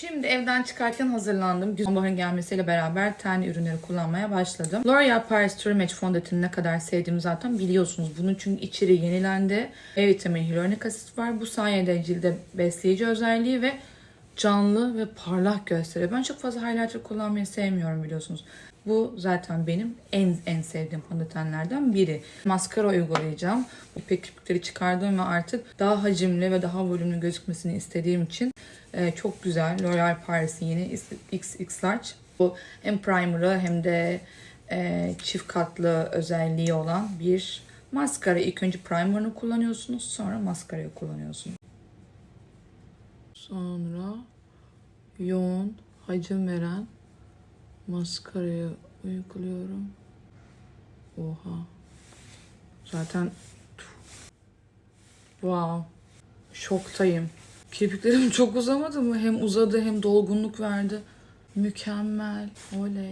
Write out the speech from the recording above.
Şimdi evden çıkarken hazırlandım. Sonbaharın gelmesiyle beraber ten ürünleri kullanmaya başladım. L'Oreal Paris True Match fondötenini ne kadar sevdiğimi zaten biliyorsunuz. Bunun çünkü içeriği yenilendi. E vitamini, hyaluronik asit var. Bu sayede cilde besleyici özelliği ve canlı ve parlak gösteriyor. Ben çok fazla highlighter kullanmayı sevmiyorum biliyorsunuz. Bu zaten benim en en sevdiğim fondötenlerden biri. Maskara uygulayacağım. İpek kirpikleri çıkardım ve artık daha hacimli ve daha volümlü gözükmesini istediğim için e, çok güzel. L'Oreal Paris'in yeni XX Large. Bu hem primer'ı hem de e, çift katlı özelliği olan bir maskara. İlk önce primer'ını kullanıyorsunuz sonra maskarayı kullanıyorsunuz. Sonra yoğun hacim veren maskarayı uyguluyorum. Oha. Zaten wow. Şoktayım. Kirpiklerim çok uzamadı mı? Hem uzadı hem dolgunluk verdi. Mükemmel. Oley.